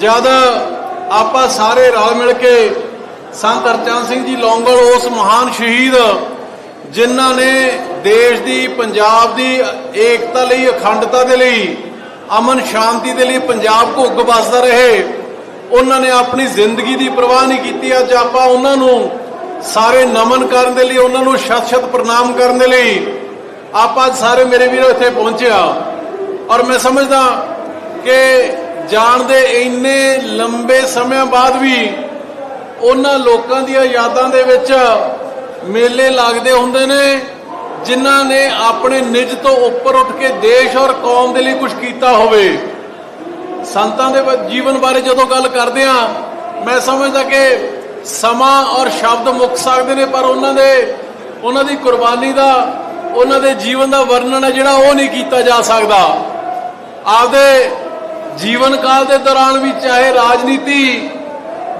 ਜਦ ਆਪਾਂ ਸਾਰੇ ਰਲ ਮਿਲ ਕੇ ਸੰਤ ਹਰਚੰਦ ਸਿੰਘ ਜੀ ਲੌਂਗਲ ਉਸ ਮਹਾਨ ਸ਼ਹੀਦ, ਜਿਨ੍ਹਾਂ ਨੇ ਦੇਸ਼ ਦੀ, ਪੰਜਾਬ ਦੀ ਏਕਤਾ ਲਈ, ਅਖੰਡਤਾ ਦੇ ਲਈ, ਅਮਨ ਸ਼ਾਂਤੀ ਦੇ ਲਈ ਪੰਜਾਬ ਘੁੱਗ ਵਸਦਾ ਰਹੇ, ਉਹਨਾਂ ਨੇ ਆਪਣੀ ਜ਼ਿੰਦਗੀ ਦੀ ਪਰਵਾਹ ਨਹੀਂ ਕੀਤੀ। ਅੱਜ ਆਪਾਂ ਉਹਨਾਂ ਨੂੰ ਸਾਰੇ ਨਮਨ ਕਰਨ ਦੇ ਲਈ, ਉਹਨਾਂ ਨੂੰ ਸ਼ਤ-ਸ਼ਤ ਪ੍ਰਣਾਮ ਕਰਨ ਦੇ ਲਈ ਆਪਾਂ ਸਾਰੇ ਮੇਰੇ ਵੀਰੋ ਇੱਥੇ ਪਹੁੰਚਿਆ ਔਰ ਮੈਂ ਸਮਝਦਾ ਕਿ ਜਾਣ ਦੇ ਇੰਨੇ ਲੰਬੇ ਸਮਿਆਂ ਬਾਅਦ ਵੀ ਉਹਨਾਂ ਲੋਕਾਂ ਦੀਆਂ ਯਾਦਾਂ ਦੇ ਵਿੱਚ ਮੇਲੇ ਲੱਗਦੇ ਹੁੰਦੇ ਨੇ, ਜਿਨ੍ਹਾਂ ਨੇ ਆਪਣੇ ਨਿੱਜ ਤੋਂ ਉੱਪਰ ਉੱਠ ਕੇ ਦੇਸ਼ ਔਰ ਕੌਮ ਦੇ ਲਈ ਕੁਝ ਕੀਤਾ ਹੋਵੇ। ਸੰਤਾਂ ਦੇ ਜੀਵਨ ਬਾਰੇ ਜਦੋਂ ਗੱਲ ਕਰਦੇ ਆ ਮੈਂ ਸਮਝਦਾ ਕਿ ਸਮਾਂ ਔਰ ਸ਼ਬਦ ਮੁੱਕ ਸਕਦੇ ਨੇ, ਪਰ ਉਹਨਾਂ ਦੇ, ਉਹਨਾਂ ਦੀ ਕੁਰਬਾਨੀ ਦਾ, ਉਹਨਾਂ ਦੇ ਜੀਵਨ ਦਾ ਵਰਣਨ ਹੈ ਜਿਹੜਾ ਉਹ ਨਹੀਂ ਕੀਤਾ ਜਾ ਸਕਦਾ। ਆਪਦੇ ਜੀਵਨ ਕਾਲ ਦੇ ਦੌਰਾਨ ਵੀ ਚਾਹੇ ਰਾਜਨੀਤੀ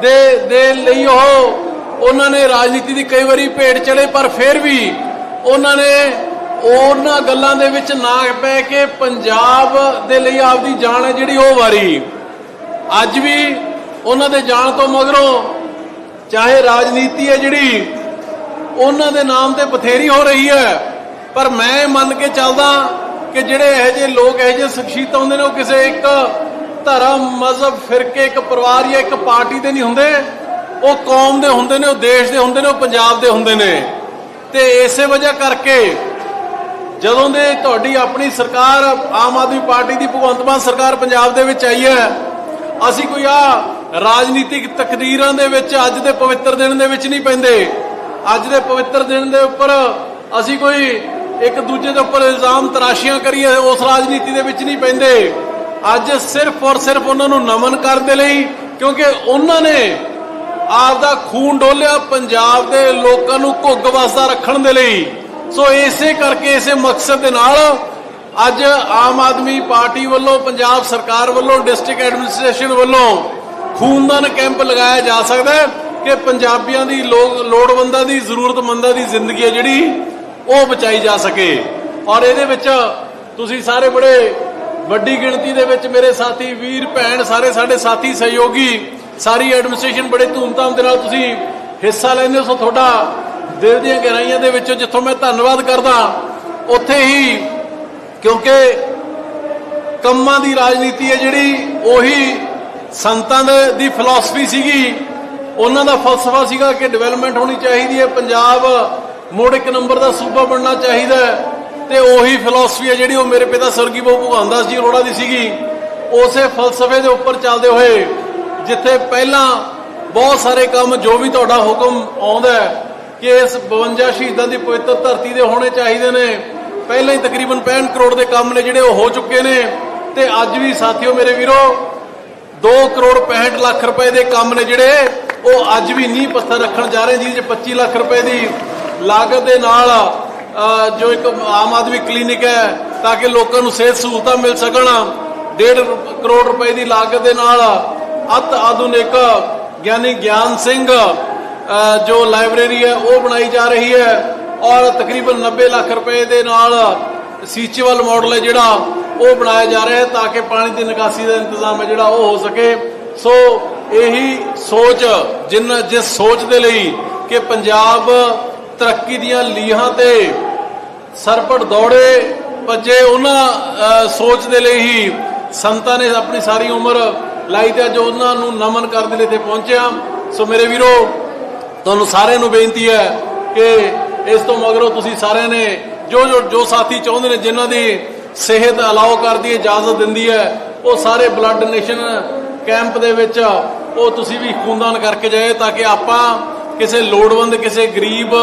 ਦੇ ਦੇ ਲਈ ਉਹ, ਉਹਨਾਂ ਨੇ ਰਾਜਨੀਤੀ ਦੀ ਕਈ ਵਾਰੀ ਭੇਡ ਚੜੇ ਪਰ ਫਿਰ ਵੀ ਉਹਨਾਂ ਨੇ ਉਹਨਾਂ ਗੱਲਾਂ ਦੇ ਵਿੱਚ ਨਾ ਪੈ ਕੇ ਪੰਜਾਬ ਦੇ ਲਈ ਆਪਦੀ ਜਾਨ ਹੈ ਜਿਹੜੀ ਉਹ ਵਾਰੀ। ਅੱਜ ਵੀ ਉਹਨਾਂ ਦੇ ਜਾਣ ਤੋਂ ਮਗਰੋਂ ਚਾਹੇ ਰਾਜਨੀਤੀ ਹੈ ਜਿਹੜੀ, ਉਹਨਾਂ ਦੇ ਨਾਮ ਤੇ ਬਥੇਰੀ ਹੋ ਰਹੀ ਹੈ। ਪਰ ਮੈਂ ਇਹ ਮੰਨ ਕੇ ਚੱਲਦਾ ਕਿ ਜਿਹੜੇ ਇਹੋ ਜਿਹੇ ਲੋਕ, ਇਹੋ ਜਿਹੇ ਸ਼ਖਸੀਅਤਾਂ ਹੁੰਦੇ ਨੇ, ਉਹ ਕਿਸੇ ਇੱਕ ਧਰਮ, ਮਜ਼ਹਬ ਫਿਰਕੇ ਇੱਕ ਪਰਿਵਾਰ ਜਾਂ ਇੱਕ ਪਾਰਟੀ ਦੇ ਨਹੀਂ ਹੁੰਦੇ। ਉਹ ਕੌਮ ਦੇ ਹੁੰਦੇ ਨੇ, ਉਹ ਦੇਸ਼ ਦੇ ਹੁੰਦੇ ਨੇ, ਉਹ ਪੰਜਾਬ ਦੇ ਹੁੰਦੇ ਨੇ। ਤੇ ਇਸੇ ਵਜ੍ਹਾ ਕਰਕੇ ਜਦੋਂ ਦੇ ਤੁਹਾਡੀ ਆਪਣੀ ਸਰਕਾਰ, ਆਮ ਆਦਮੀ ਪਾਰਟੀ ਦੀ ਭਗਵੰਤ ਮਾਨ ਸਰਕਾਰ ਪੰਜਾਬ ਦੇ ਵਿੱਚ ਆਈ ਹੈ, ਅਸੀਂ ਕੋਈ ਆ ਰਾਜਨੀਤਿਕ ਤਕਦੀਰਾਂ ਦੇ ਵਿੱਚ ਅੱਜ ਦੇ ਪਵਿੱਤਰ ਦਿਨ ਦੇ ਵਿੱਚ ਨਹੀਂ ਪੈਂਦੇ। ਅੱਜ ਦੇ ਪਵਿੱਤਰ ਦਿਨ ਦੇ ਉੱਪਰ ਅਸੀਂ ਕੋਈ ਇੱਕ ਦੂਜੇ ਦੇ ਉੱਪਰ ਇਲਜ਼ਾਮ ਤਰਾਸ਼ੀਆਂ ਕਰੀਏ, ਉਸ ਰਾਜਨੀਤੀ ਦੇ ਵਿੱਚ ਨਹੀਂ ਪੈਂਦੇ। ਅੱਜ ਸਿਰਫ ਔਰ ਸਿਰਫ ਉਹਨਾਂ ਨੂੰ ਨਮਨ ਕਰਨ ਦੇ ਲਈ, ਕਿਉਂਕਿ ਉਹਨਾਂ ਨੇ ਆਪ ਦਾ ਖੂਨ ਡੋਲਿਆ ਪੰਜਾਬ ਦੇ ਲੋਕਾਂ ਨੂੰ ਘੁੱਗ ਵਸਦਾ ਰੱਖਣ ਦੇ ਲਈ। ਸੋ ਇਸੇ ਕਰਕੇ ਇਸੇ ਮਕਸਦ ਦੇ ਨਾਲ ਅੱਜ ਆਮ ਆਦਮੀ ਪਾਰਟੀ ਵੱਲੋਂ, ਪੰਜਾਬ ਸਰਕਾਰ ਵੱਲੋਂ, ਡਿਸਟ੍ਰਿਕਟ ਐਡਮਿਨਿਸਟ੍ਰੇਸ਼ਨ ਵੱਲੋਂ ਖੂਨਦਾਨ ਕੈਂਪ ਲਗਾਇਆ ਜਾ ਸਕਦਾ ਹੈ ਕਿ ਪੰਜਾਬੀਆਂ ਦੀ ਲੋਕ ਲੋੜਵੰਦਾਂ ਦੀ, ਜ਼ਰੂਰਤਮੰਦਾਂ ਦੀ ਜ਼ਿੰਦਗੀ ਹੈ ਜਿਹੜੀ, ਉਹ ਬਚਾਈ ਜਾ ਸਕੇ। ਔਰ ਇਹਦੇ ਵਿੱਚ ਤੁਸੀਂ ਸਾਰੇ ਬੜੇ ਵੱਡੀ ਗਿਣਤੀ ਦੇ ਵਿੱਚ ਮੇਰੇ ਸਾਥੀ, ਵੀਰ, ਭੈਣ, ਸਾਰੇ ਸਾਡੇ ਸਾਥੀ, ਸਹਿਯੋਗੀ, ਸਾਰੀ ਐਡਮਿਨਿਸਟ੍ਰੇਸ਼ਨ ਬੜੇ ਧੂਮਧਾਮ ਦੇ ਨਾਲ ਤੁਸੀਂ ਹਿੱਸਾ ਲੈਂਦੇ ਹੋ। ਸੋ ਤੁਹਾਡਾ ਦਿਲ ਦੀਆਂ ਗਹਿਰਾਈਆਂ ਦੇ ਵਿੱਚੋਂ ਜਿੱਥੋਂ ਮੈਂ ਧੰਨਵਾਦ ਕਰਦਾ, ਉੱਥੇ ਹੀ, ਕਿਉਂਕਿ ਕੰਮਾਂ ਦੀ ਰਾਜਨੀਤੀ ਹੈ ਜਿਹੜੀ, ਉਹੀ ਸੰਤਾਂ ਦੇ- ਦੀ ਫਿਲਾਸਫੀ ਸੀਗੀ। ਉਹਨਾਂ ਦਾ ਫਲਸਫਾ ਸੀਗਾ ਕਿ ਡਿਵੈਲਪਮੈਂਟ ਹੋਣੀ ਚਾਹੀਦੀ ਹੈ, ਪੰਜਾਬ ਮੁੜ ਇੱਕ ਨੰਬਰ ਦਾ ਸੂਬਾ ਬਣਨਾ ਚਾਹੀਦਾ ਹੈ। ਤੇ ਉਹੀ ਫਿਲਾਸਫੀ ਹੈ ਜਿਹੜੀ ਉਹ ਮੇਰੇ ਪਿਤਾ ਸਰਗੀ ਬਾਬੂ ਭਗਵਾਨ ਦਾਸ ਜੀ ਅਰੋੜਾ ਦੀ ਸੀਗੀ। ਉਸੇ ਫਲਸਫੇ ਦੇ ਉੱਪਰ ਚੱਲਦੇ ਹੋਏ, ਜਿੱਥੇ ਪਹਿਲਾਂ ਬਹੁਤ ਸਾਰੇ ਕੰਮ ਜੋ ਵੀ ਤੁਹਾਡਾ ਹੁਕਮ ਆਉਂਦਾ ਕਿ ਇਸ 52 ਸ਼ਹੀਦਾਂ ਦੀ ਪਵਿੱਤਰ ਧਰਤੀ ਦੇ ਹੋਣੇ ਚਾਹੀਦੇ ਨੇ, ਪਹਿਲਾਂ ਹੀ ਤਕਰੀਬਨ 65 ਕਰੋੜ ਦੇ ਕੰਮ ਨੇ ਜਿਹੜੇ ਉਹ ਹੋ ਚੁੱਕੇ ਨੇ। ਤੇ ਅੱਜ ਵੀ ਸਾਥੀਓ ਮੇਰੇ ਵੀਰੋ 2 ਕਰੋੜ 65 ਲੱਖ ਰੁਪਏ ਦੇ ਕੰਮ ਨੇ ਜਿਹੜੇ ਉਹ ਅੱਜ ਵੀ ਨੀਂਹ ਪੱਥਰ ਰੱਖਣ ਜਾ ਰਹੇ ਜਿਹਦੇ 'ਚ 25 ਲੱਖ ਰੁਪਏ ਦੀ ਲਾਗਤ ਦੇ ਨਾਲ ਜੋ ਇੱਕ ਆਮ ਆਦਮੀ ਕਲੀਨਿਕ ਹੈ, ਤਾਂ ਕਿ ਲੋਕਾਂ ਨੂੰ ਸਿਹਤ ਸਹੂਲਤਾਂ ਮਿਲ ਸਕਣ। 1.5 ਕਰੋੜ ਰੁਪਏ ਦੀ ਲਾਗਤ ਦੇ ਨਾਲ ਅਤ ਆਧੁਨਿਕ ਗਿਆਨੀ ਗਿਆਨ ਸਿੰਘ ਜੋ ਲਾਇਬ੍ਰੇਰੀ ਹੈ, ਉਹ ਬਣਾਈ ਜਾ ਰਹੀ ਹੈ। ਔਰ ਤਕਰੀਬਨ 90 ਲੱਖ ਰੁਪਏ ਦੇ ਨਾਲ ਸੀਚੇਵਲ ਮਾਡਲ ਹੈ ਜਿਹੜਾ, ਉਹ ਬਣਾਇਆ ਜਾ ਰਿਹਾ ਹੈ, ਤਾਂ ਕਿ ਪਾਣੀ ਦੀ ਨਿਕਾਸੀ ਦਾ ਇੰਤਜ਼ਾਮ ਹੈ ਜਿਹੜਾ, ਉਹ ਹੋ ਸਕੇ। ਸੋ ਇਹੀ ਸੋਚ, ਜਿਨ, ਜਿਸ ਸੋਚ ਦੇ ਲਈ ਕਿ ਪੰਜਾਬ ਤਰੱਕੀ ਦੀਆਂ ਲੀਹਾਂ ਤੇ ਸਰਪਟ ਦੌੜੇ ਭੱਜੇ ਉਹਨਾਂ ਸੋਚ ਦੇ ਲਈ ਹੀ ਸੰਤਾਂ ਨੇ ਆਪਣੀ ਸਾਰੀ ਉਮਰ ਲਾਈ ਤੇ ਅੱਜ ਉਹਨਾਂ ਨੂੰ ਨਮਨ ਕਰਨ ਦੇ ਲਈ ਇੱਥੇ ਪਹੁੰਚਿਆ। ਸੋ ਮੇਰੇ ਵੀਰੋ, ਤੁਹਾਨੂੰ ਸਾਰਿਆਂ ਨੂੰ ਬੇਨਤੀ ਹੈ ਕਿ ਇਸ ਤੋਂ ਮਗਰੋਂ ਤੁਸੀਂ ਸਾਰਿਆਂ ਨੇ ਜੋ ਜੋ ਜੋ ਸਾਥੀ ਚਾਹੁੰਦੇ ਨੇ, ਜਿਨ੍ਹਾਂ ਦੀ ਸਿਹਤ ਅਲਾਉ ਕਰਦੀ ਹੈ, ਇਜਾਜ਼ਤ ਦਿੰਦੀ ਹੈ, ਉਹ ਸਾਰੇ ਬਲੱਡ ਡੋਨੇਸ਼ਨ ਕੈਂਪ ਦੇ ਵਿੱਚ ਉਹ ਤੁਸੀਂ ਵੀ ਖੂਨਦਾਨ ਕਰਕੇ ਜਾਏ ਤਾਂ ਕਿ ਆਪਾਂ ਕਿਸੇ ਲੋੜਵੰਦ, ਕਿਸੇ ਗਰੀਬ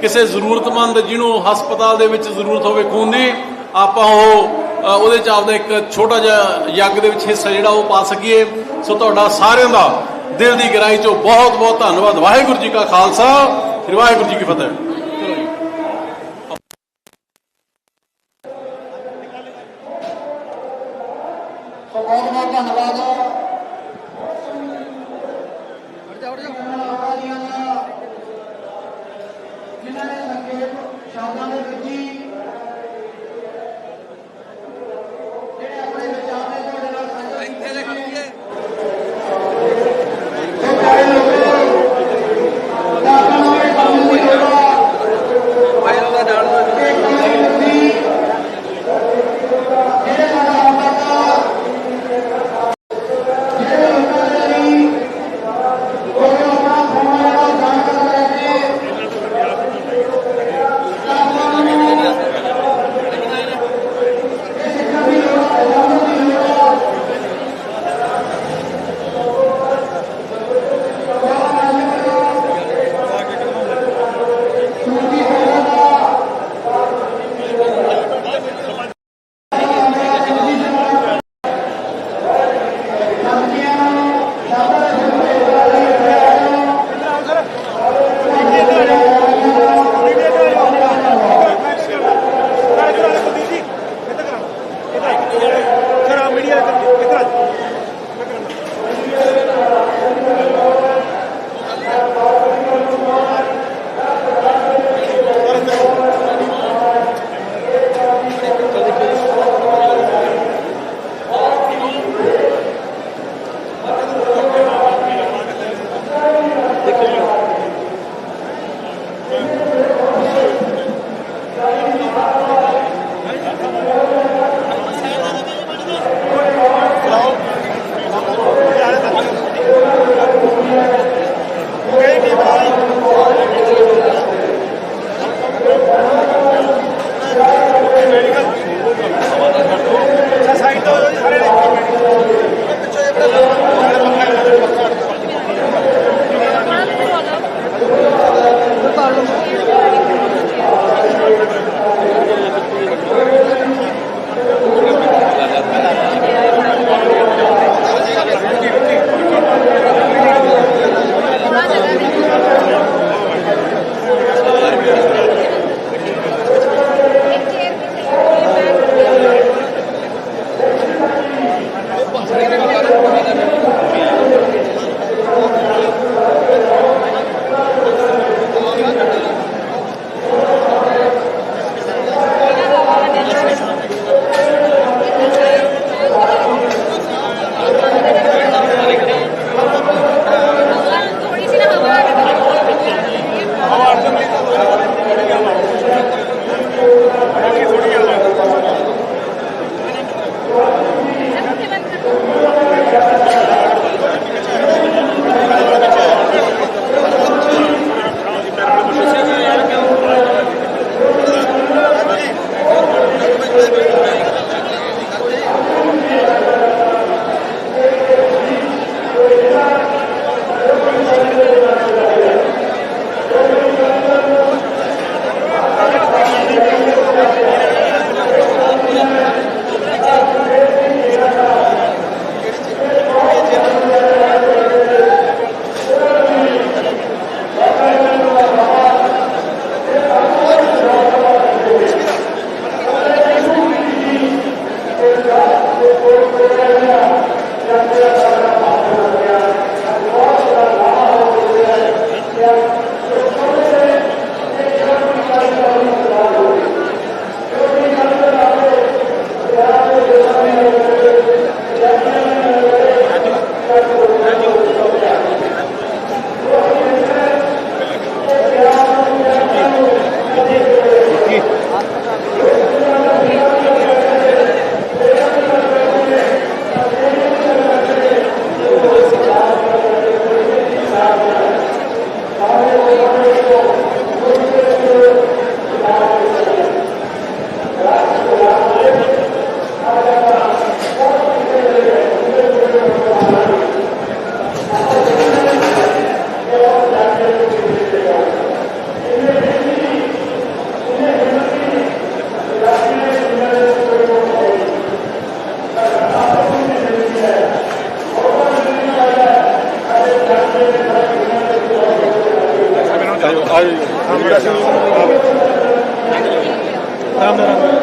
ਕਿਸੇ ਜ਼ਰੂਰਤਮੰਦ ਜਿਹਨੂੰ ਹਸਪਤਾਲ ਦੇ ਵਿੱਚ ਜ਼ਰੂਰਤ ਹੋਵੇ ਖੂਨ ਦੀ ਆਪਾਂ ਉਹ ਉਹਦੇ ਚ ਆਪਦਾ ਇੱਕ ਛੋਟਾ ਜਿਹਾ ਯੱਗ ਦੇ ਵਿੱਚ ਹਿੱਸਾ ਜਿਹੜਾ ਉਹ ਪਾ ਸਕੀਏ। ਸੋ ਤੁਹਾਡਾ ਸਾਰਿਆਂ ਦਾ ਦਿਲ ਦੀ ਗਹਿਰਾਈ ਚੋਂ ਬਹੁਤ ਬਹੁਤ ਧੰਨਵਾਦ। ਵਾਹਿਗੁਰੂ ਜੀ ਕਾ ਖਾਲਸਾ ਸ੍ਰੀ ਵਾਹਿਗੁਰੂ ਜੀ ਕੀ ਫਤਿਹ। ਬਹੁਤ ਬਹੁਤ ਧੰਨਵਾਦ। 아유, 아유, 아유. 다음에, 다음에.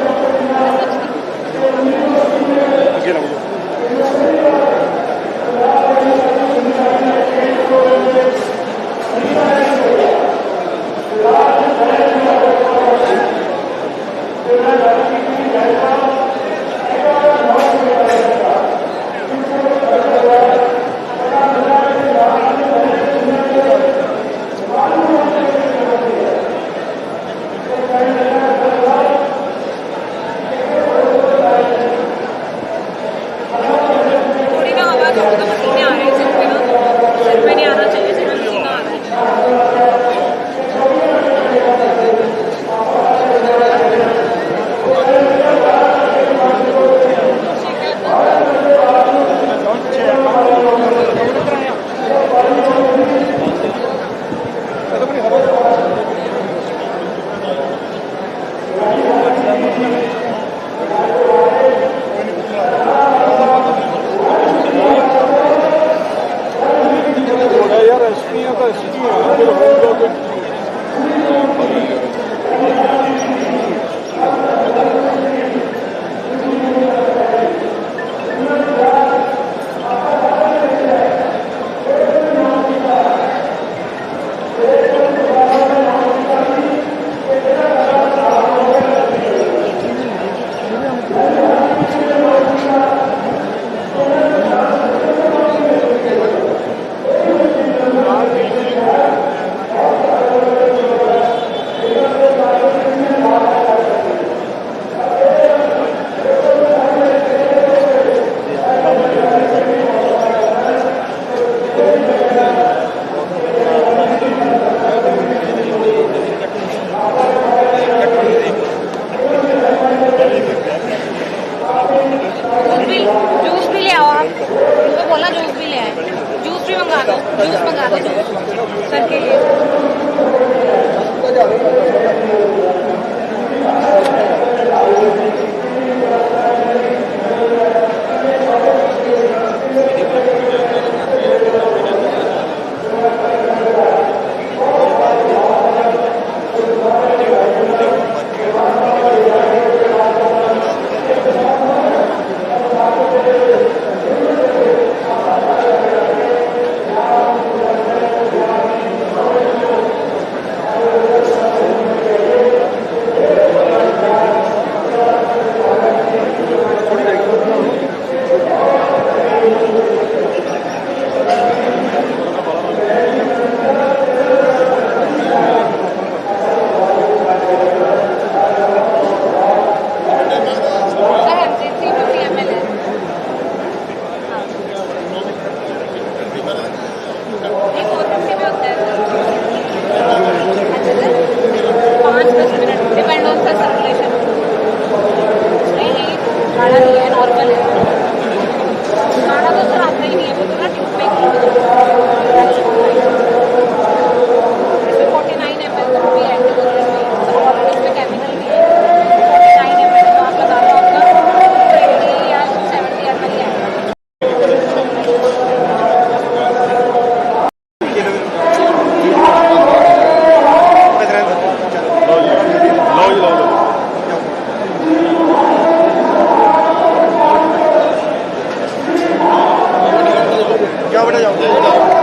together.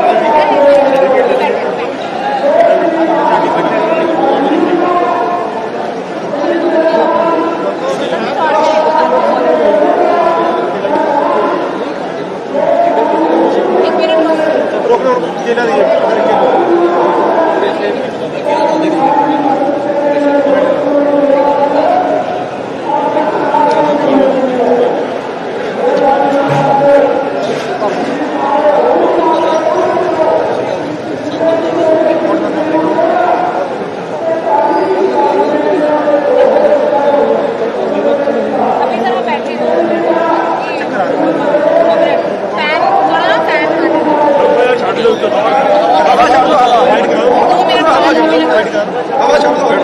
가자. 가봐, 저기서.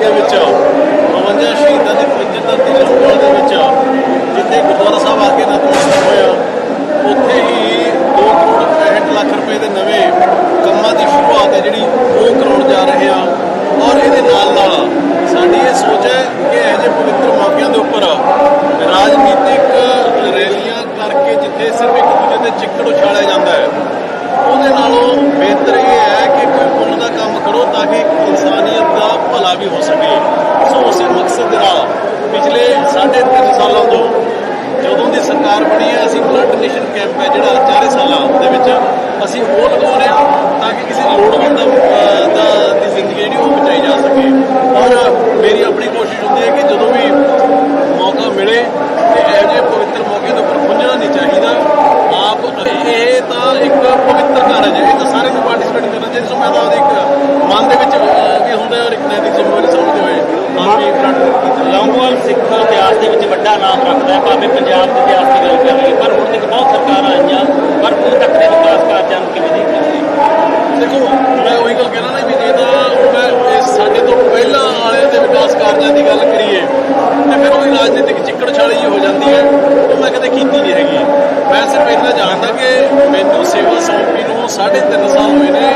ਦੇ ਵਿੱਚ 52 ਸ਼ਹੀਦਾਂ ਦੀ ਪੰਜਨ ਧਰਤੀ ਲੌਂਗੋਵਾਲ ਦੇ ਵਿੱਚ ਜਿੱਥੇ ਗੁਰਦੁਆਰਾ ਸਾਹਿਬ ਆ ਕੇ ਨਤਮਸਤਕ ਹੋਇਆ, ਉੱਥੇ ਹੀ 2 ਕਰੋੜ 65 ਲੱਖ ਰੁਪਏ ਦੇ ਨਵੇਂ ਕੰਮਾਂ ਦੀ ਸ਼ੁਰੂਆਤ ਹੈ ਜਿਹੜੀ ਉਹ ਕਰਾਉਣ ਜਾ ਰਹੇ ਆ। ਔਰ ਇਹਦੇ ਨਾਲ ਨਾਲ ਸਾਡੀ ਇਹ ਸੋਚ ਹੈ ਕਿ ਇਹੋ ਜਿਹੇ ਪਵਿੱਤਰ ਮੌਕਿਆਂ ਦੇ ਉੱਪਰ ਰਾਜਨੀਤਿਕ ਰੈਲੀਆਂ ਕਰਕੇ ਜਿੱਥੇ ਸਿਰਫ ਇੱਕ ਦੂਜੇ ਤੇ ਚਿੱਕੜ ਉਛਾਲਿਆ ਜਾਂਦਾ ਹੈ, ਉਹਦੇ ਨਾਲੋਂ ਬਿਹਤਰ ਇਹ ਹੈ ਕਿ ਕੋਈ ਪੁੰਨ ਦਾ ਕੰਮ ਕਰੋ ਤਾਂ ਕਿ ਇਨਸਾਨੀਅਤ ਦਾ ਵੀ ਹੋ ਸਕੇ। ਸੋ ਉਸੇ ਮਕਸਦ ਦੇ ਨਾਲ ਪਿਛਲੇ 3.5 ਸਾਲਾਂ ਤੋਂ ਜਦੋਂ ਦੀ ਸਰਕਾਰ ਬਣੀ ਹੈ, ਅਸੀਂ ਬਲੱਡ ਡੋਨੇਸ਼ਨ ਕੈਂਪ ਹੈ ਜਿਹੜਾ ਚਾਰੇ ਸਾਲਾਂ ਦੇ ਵਿੱਚ ਅਸੀਂ ਉਹ ਲਗਾ ਰਹੇ ਹਾਂ ਤਾਂ ਕਿ ਕਿਸੇ ਲੋੜਵੰਦ ਦਾ ਦੀ ਜ਼ਿੰਦਗੀ ਜਿਹੜੀ ਉਹ ਬਚਾਈ ਜਾ ਸਕੇ। ਔਰ ਮੇਰੀ ਆਪਣੀ ਕੋਸ਼ਿਸ਼ ਹੁੰਦੀ ਹੈ ਕਿ ਜਦੋਂ ਵੀ ਮੌਕਾ ਮਿਲੇ ਤੇ ਇਹੋ ਜਿਹੇ ਪਵਿੱਤਰ ਮੌਕੇ ਦੇ ਉੱਪਰ ਖੁੰਝਣਾ ਨਹੀਂ ਚਾਹੀਦਾ ਆਪ ਇਹ ਤਾਂ ਇੱਕ ਪਵਿੱਤਰ ਕਾਰਜ ਹੈ ਇਹ ਤਾਂ ਸਾਰਿਆਂ ਨੂੰ ਪਾਰਟਿਸਿਪੇਟ ਕਰਨਾ ਚਾਹੀਦਾ ਸੋ ਮੈਂ ਤਾਂ ਉਹਦੇ ਇੱਕ ਮਨ ਦੇ ਵਿੱਚ ਅਹ, ਵੀ ਹੁੰਦਾ ਹੈ ਔਰ ਇੱਕ ਨੈਤਿਕ ਜ਼ਿੰਮੇਵਾਰੀ ਸਮਝਦੇ ਹੋਏ ਆਪ ਵੀ ਬਲੱਡ ਕੀਤਾ ਲੌਂਗੋਵਾਲ ਸਿੱਖ ਇਤਿਹਾਸ ਦੇ ਵਿੱਚ ਵੱਡਾ ਨਾਮ ਰੱਖਦਾ ਹੈ ਭਾਵੇਂ ਪੰਜਾਬ ਦੇ ਇਤਿਹਾਸ ਦੀ ਗੱਲ ਕਰ ਲਈਏ ਪਰ ਹੁਣ ਤੱਕ ਬਹੁਤ ਸਰਕਾਰਾਂ ਆਈਆਂ ਪਰ ਹੁਣ ਤੱਕ ਦੇ ਵਿਕਾਸ ਕਾਰਜਾਂ ਨੂੰ ਕਿਵੇਂ ਦੇਖਦੇ ਹੋ ਦੇਖੋ ਮੈਂ ਉਹੀ ਗੱਲ ਕਹਿਣਾ ਨਾ ਵੀ ਜੇ ਤਾਂ ਮੈਂ ਇਹ ਸਾਡੇ ਤੋਂ ਪਹਿਲਾਂ ਵਾਲੇ ਦੇ ਵਿਕਾਸ ਕਾਰਜਾਂ ਦੀ ਗੱਲ ਕਰੀਏ ਤੇ ਫਿਰ ਉਹੀ ਰਾਜਨੀਤਿਕ ਚਿੱਕੜ ਛਾਲੀ ਜਿਹੀ ਹੋ ਜਾਂਦੀ ਹੈ ਉਹ ਮੈਂ ਕਦੇ ਕੀਤੀ ਨਹੀਂ ਹੈਗੀ ਮੈਂ ਸਿਰਫ ਇੰਨਾ ਜਾਣਦਾ ਕਿ ਮੈਨੂੰ ਸੇਵਾ ਸੌਂਪੀ ਨੂੰ 3.5 ਸਾਲ ਹੋਏ ਨੇ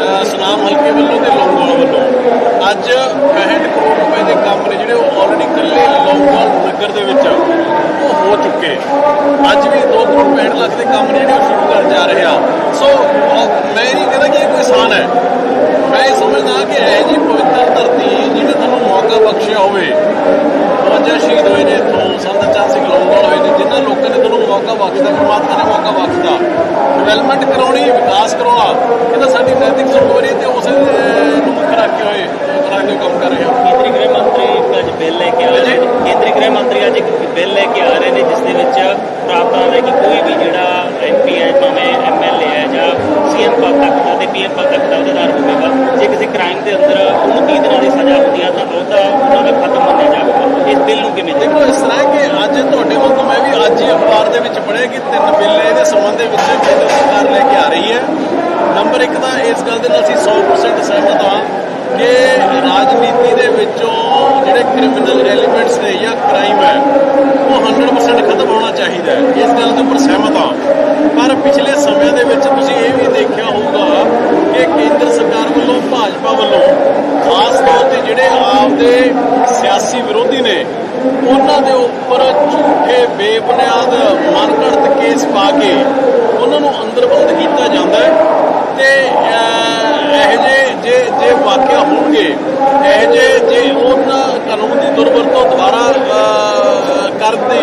ਅਹ ਸੁਨਾਮ ਹਲਕੇ ਵੱਲੋਂ ਤੇ ਲੌਂਗੋਵਾਲ ਵੱਲੋਂ ਅੱਜ 65 ਕਰੋੜ ਰੁਪਏ ਦੇ ਕੰਮ ਨੇ ਜਿਹੜੇ ਉਹ ਆਲਰੇਡੀ ਇਕੱਲੇ ਲੌਂਗੋਵਾਲ ਨਗਰ ਦੇ ਵਿੱਚ ਉਹ ਅੱਜ ਵੀ 2 ਕਰੋੜ 65 ਲੱਖ ਦੇ ਕੰਮ ਜਿਹੜੇ ਉਹ ਸ਼ੁਰੂ ਕਰਨ ਜਾ ਰਹੇ ਆ। ਸੋ ਮੈਂ ਇਹ ਨਹੀਂ ਕਹਿੰਦਾ ਕਿ ਇਹ ਕੋਈ ਆਸਾਨ ਹੈ। ਮੈਂ ਇਹ ਸਮਝਦਾ ਕਿ ਇਹ ਜੀ ਪਵਿੱਤਰ ਧਰਤੀ ਜਿਹਨੇ ਤੁਹਾਨੂੰ ਮੌਕਾ ਬਖਸ਼ਿਆ ਹੋਵੇ 52 ਸ਼ਹੀਦ ਹੋਏ ਨੇ ਇੱਥੋਂ, ਸੰਤ ਚੰਦ ਸਿੰਘ ਲੌਂਗੋਵਾਲ ਹੋਏ ਨੇ, ਜਿਨ੍ਹਾਂ ਲੋਕਾਂ ਨੇ ਤੁਹਾਨੂੰ ਮੌਕਾ ਬਖਸ਼ਦਾ ਪਰਮਾਤਮਾ ਨੇ ਮੌਕਾ ਬਖਸ਼ਿਆ। ਡਿਵੈਲਪਮੈਂਟ ਕਰਾਉਣੀ, ਵਿਕਾਸ ਕਰਾਉਣਾ, ਇਹ ਤਾਂ ਸਾਡੀ ਨੈਤਿਕ ਜ਼ਿੰਮੇਵਾਰੀ ਹੈ ਤੇ ਉਸੇ ਅਹ, ਨੂੰ ਮੁੱਖ ਰੱਖ ਕੇ ਹੋਏ ਕੇ ਕੰਮ ਕਰ ਰਹੇ ਹਾਂ? ਕੇਂਦਰੀ ਗ੍ਰਹਿ ਮੰਤਰੀ ਇੱਕ ਅੱਜ ਬਿੱਲ ਲੈ ਕੇ ਆ ਰਹੇ ਨੇ। ਕੇਂਦਰੀ ਗ੍ਰਹਿ ਮੰਤਰੀ ਅੱਜ ਇੱਕ ਬਿੱਲ ਲੈ ਕੇ ਆ ਰਹੇ ਨੇ ਜਿਸ ਦੇ ਵਿੱਚ ਪ੍ਰਾਵਧਾਨ ਹੈ ਕਿ ਕੋਈ ਵੀ ਜਿਹੜਾ ਐਮਪੀ ਹੈ ਭਾਵੇਂ ਐਮਐਲਏ ਹੈ ਜਾਂ ਸੀਐਮ ਪਦ ਤੱਕ ਦਾ ਤੇ ਪੀਐਮ ਪਦ ਤੱਕ ਦਾ ਅਹੁਦੇਦਾਰ ਹੋਵੇਗਾ ਜੇ ਕਿਸੇ ਕ੍ਰਾਈਮ ਦੇ ਅੰਦਰ ਉਹਨੂੰ 30 ਦਿਨਾਂ ਦੀ ਸਜ਼ਾ ਹੁੰਦੀ ਹੈ ਤਾਂ ਉਹਦਾ ਉਹਨਾਂ ਦਾ ਖਤਮ ਮੰਨਿਆ ਜਾਵੇਗਾ। ਇਸ ਬਿੱਲ ਨੂੰ ਕਿਵੇਂ ਦੇਖੋ ਇਸ ਤਰ੍ਹਾਂ ਕਿ ਅੱਜ ਤੁਹਾਡੇ ਵਾਂਗੂ ਮੈਂ ਵੀ ਅੱਜ ਹੀ ਅਖਬਾਰ ਦੇ ਵਿੱਚ ਪੜ੍ਹਿਆ ਕਿ ਤਿੰਨ ਬਿੱਲ ਇਹਦੇ ਸੰਬੰਧ ਦੇ ਵਿੱਚ ਕੇਂਦਰ ਸਰਕਾਰ ਲੈ ਕੇ ਆ ਰਹੀ ਹੈ। ਨੰਬਰ 1 ਤਾਂ ਇਸ ਗੱਲ ਦੇ ਨਾਲ ਅਸੀਂ 100% ਸਹਿਮਤ ਹਾਂ ਕਿ ਰਾਜਨੀਤੀ ਦੇ ਵਿੱਚੋਂ ਜਿਹੜੇ ਕ੍ਰਿਮੀਨਲ ਐਲੀਮੈਂਟਸ ਨੇ ਜਾਂ ਕ੍ਰਾਈਮ ਹੈ ਉਹ 100% ਖਤਮ ਹੋਣਾ ਚਾਹੀਦਾ ਹੈ। ਇਸ ਗੱਲ ਦੇ ਉੱਪਰ ਸਹਿਮਤ ਹਾਂ। ਪਰ ਪਿਛਲੇ ਸਮਿਆਂ ਦੇ ਵਿੱਚ ਤੁਸੀਂ ਇਹ ਵੀ ਦੇਖਿਆ ਹੋਊਗਾ ਕਿ ਕੇਂਦਰ ਸਰਕਾਰ ਵੱਲੋਂ ਭਾਜਪਾ ਵੱਲੋਂ ਖਾਸ ਤੌਰ ਤੇ ਜਿਹੜੇ ਆਪ ਦੇ ਸਿਆਸੀ ਵਿਰੋਧੀ ਨੇ ਉਹਨਾਂ ਦੇ ਉੱਪਰ ਝੂਠੇ ਬੇਬੁਨਿਆਦ ਮਨਘੜਤ ਕੇਸ ਪਾ ਕੇ ਉਹਨਾਂ ਨੂੰ ਅੰਦਰ ਬੰਦ ਕੀਤਾ ਜਾਂਦਾ ਹੈ। ਤੇ ਅਹ, ਇਹੋ ਜਿਹੇ ਜੇ ਜੇ ਵਾਕਿਆ ਹੋਣਗੇ ਇਹੋ ਜਿਹੇ ਜੇ ਉਹਨਾਂ ਕਾਨੂੰਨ ਦੀ ਦੁਰਵਰਤੋਂ ਦੁਬਾਰਾ ਅਹ, ਕਰਦੇ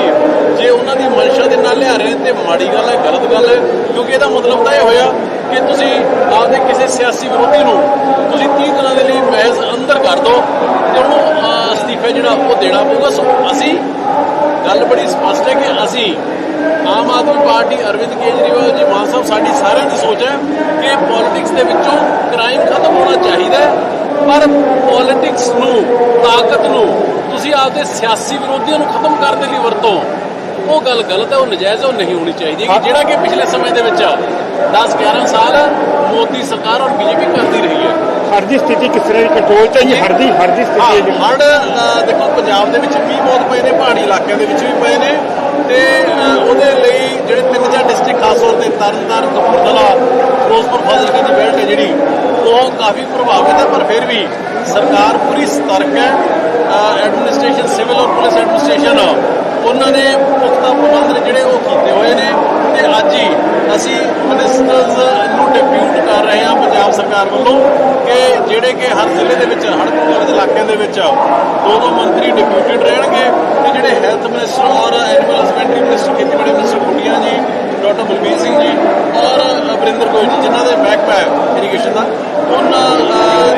ਜੇ ਉਹਨਾਂ ਦੀ ਮਨਸ਼ਾ ਦੇ ਨਾਲ ਲਿਆ ਰਹੇ ਤੇ ਮਾੜੀ ਗੱਲ ਹੈ ਗਲਤ ਗੱਲ ਹੈ ਕਿਉਂਕਿ ਇਹਦਾ ਮਤਲਬ ਤਾਂ ਇਹ ਹੋਇਆ ਕਿ ਤੁਸੀਂ ਆਪਦੇ ਕਿਸੇ ਸਿਆਸੀ ਵਿਰੋਧੀ ਨੂੰ ਤੁਸੀਂ 30 ਦਿਨਾਂ ਦੇ ਲਈ ਮਹਿਜ਼ ਅੰਦਰ ਕਰ ਦਿਓ ਤੇ ਉਹਨੂੰ ਅਸਤੀਫਾ ਜਿਹੜਾ ਉਹ ਦੇਣਾ ਪਊਗਾ। ਸੋ ਅਸੀਂ ਗੱਲ ਬੜੀ ਸਪਸ਼ਟ ਹੈ ਕਿ ਅਸੀਂ ਆਮ ਆਦਮੀ ਪਾਰਟੀ ਅਰਵਿੰਦ ਕੇਜਰੀਵਾਲ ਜੀ ਮਾਨ ਸਾਹਿਬ ਸਾਡੀ ਸਾਰਿਆਂ ਦੀ ਸੋਚ ਹੈ ਕਿ ਪੋਲਿਟਿਕਸ ਦੇ ਵਿੱਚੋਂ ਕ੍ਰਾਈਮ ਖਤਮ ਹੋਣਾ ਚਾਹੀਦਾ ਹੈ ਪਰ ਪੋਲਿਟਿਕਸ ਨੂੰ ਤਾਕਤ ਨੂੰ ਤੁਸੀਂ ਆਪਦੇ ਸਿਆਸੀ ਵਿਰੋਧੀਆਂ ਨੂੰ ਖਤਮ ਕਰਨ ਦੇ ਲਈ ਵਰਤੋ। ਉਹ ਗੱਲ ਗਲਤ ਹੈ ਉਹ ਨਜਾਇਜ਼ ਉਹ ਨਹੀਂ ਹੋਣੀ ਚਾਹੀਦੀ ਕਿ ਜਿਹੜਾ ਕਿ ਪਿਛਲੇ ਸਮੇਂ ਦੇ ਵਿੱਚ 10 11 ਸਾਲ ਮੋਦੀ ਸਰਕਾਰ ਔਰ ਬੀਜੇਪੀ ਕਰਦੀ ਰਹੀ ਹੈ। ਹਰ ਦੀ ਸਥਿਤੀ ਕਿਸ ਤਰ੍ਹਾਂ ਦੀ ਕੰਟਰੋਲ ਚ ਹੈ ਜੀ? ਹਰ ਦੀ ਹਰ ਦੀ ਸਥਿਤੀ ਹੈ ਜੀ। ਹੜ ਦੇਖੋ ਪੰਜਾਬ ਦੇ ਵਿੱਚ ਵੀ ਬਹੁਤ ਪਏ ਨੇ ਪਹਾੜੀ ਇਲਾਕਿਆਂ ਦੇ ਵਿੱਚ ਵੀ ਪਏ ਨੇ ਤੇ ਅਹ, ਉਹਦੇ ਲਈ ਜਿਹੜੇ ਤਿੰਨ ਚਾਰ ਡਿਸਟ੍ਰਿਕਟ ਖਾਸ ਤੌਰ ਤੇ ਤਰਨਤਾਰਨ ਕਪੂਰਥਲਾ ਫਿਰੋਜ਼ਪੁਰ ਫਾਜ਼ਿਲਕਾ ਦੀ ਬੈਲਟ ਹੈ ਜਿਹੜੀ ਉਹ ਕਾਫੀ ਪ੍ਰਭਾਵਿਤ ਹੈ ਪਰ ਫਿਰ ਵੀ ਸਰਕਾਰ ਪੂਰੀ ਸਤਰਕ ਹੈ। ਐਡਮਿਨਿਸਟ੍ਰੇਸ਼ਨ ਸਿਵਲ ਔਰ ਪੁਲਿਸ ਐਡਮਿਨਿਸਟ੍ਰੇਸ਼ਨ ਉਹਨਾਂ ਨੇ ਪੁਖਤਾ ਪ੍ਰਬੰਧ ਨੇ ਜਿਹੜੇ ਉਹ ਕੀਤੇ ਹੋਏ ਨੇ ਤੇ ਅੱਜ ਹੀ ਅਸੀਂ ਮਿਨਿਸਟਰਸ ਨੂੰ ਡਿਪਿਊਟ ਕਰ ਰਹੇ ਹਾਂ ਪੰਜਾਬ ਸਰਕਾਰ ਵੱਲੋਂ ਕਿ ਜਿਹੜੇ ਕਿ ਹਰ ਜ਼ਿਲ੍ਹੇ ਦੇ ਵਿੱਚ ਹੜ੍ਹ ਪ੍ਰਭਾਵਿਤ ਇਲਾਕਿਆਂ ਦੇ ਵਿੱਚ ਦੋ ਦੋ ਮੰਤਰੀ ਡਿਪਿਊਟਡ ਰਹਿਣਗੇ ਤੇ ਜਿਹੜੇ ਹੈਲਥ ਮਿਨਿਸਟਰ ਔਰ ਐਨੀਮਲ ਹਸਬੈਂਡਰੀ ਮਿਨਿਸਟਰ ਖੇਤੀਬਾੜੀ ਮਿਨਿਸਟਰ ਕੁਟੀਆਂ ਜੀ? ਡਾਕਟਰ ਬਲਬੀਰ ਸਿੰਘ ਜੀ ਔਰ ਅਮਰਿੰਦਰ ਗੋਇਲ ਜੀ, ਜਿਨ੍ਹਾਂ ਦੇ ਬੈਕ ਹੈ ਇਰੀਗੇਸ਼ਨ ਦਾ। ਉਹਨਾਂ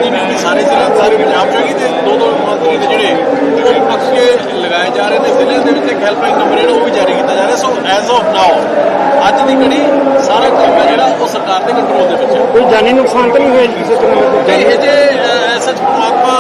ਦੀ ਡਿਊਟੀ ਸਾਰੇ ਜ਼ਿਲ੍ਹੇ, ਸਾਰੇ ਪੰਜਾਬ ਚ ਹੈਗੀ ਤੇ ਦੋ ਦੋ ਮੰਤਰੀ ਦੇ ਜਿਹੜੇ ਉਹ ਪੱਕੇ ਲਗਾਏ ਜਾ ਰਹੇ ਨੇ। ਜ਼ਿਲ੍ਹਿਆਂ ਦੇ ਵਿੱਚ ਇੱਕ ਹੈਲਪਲਾਈਨ ਨੰਬਰ ਜਿਹੜਾ ਉਹ ਵੀ ਜਾਰੀ ਕੀਤਾ ਜਾ ਰਿਹਾ। ਸੋ ਐਜ਼ ਆਫ ਨਾਓ ਅੱਜ ਦੀ ਘੜੀ ਸਾਰਾ ਕੰਮ ਹੈ ਜਿਹੜਾ ਉਹ ਸਰਕਾਰ ਦੇ ਕੰਟਰੋਲ ਦੇ ਵਿੱਚ ਹੈ। ਕੋਈ ਜਾਨੀ ਨੁਕਸਾਨ ਤਾਂ ਨਹੀਂ ਹੋਇਆ ਜੀ ਤੇ ਜਾਨੀ ਇਹ ਜੇ ਸੱਚ ਪ੍ਰਮਾਤਮਾ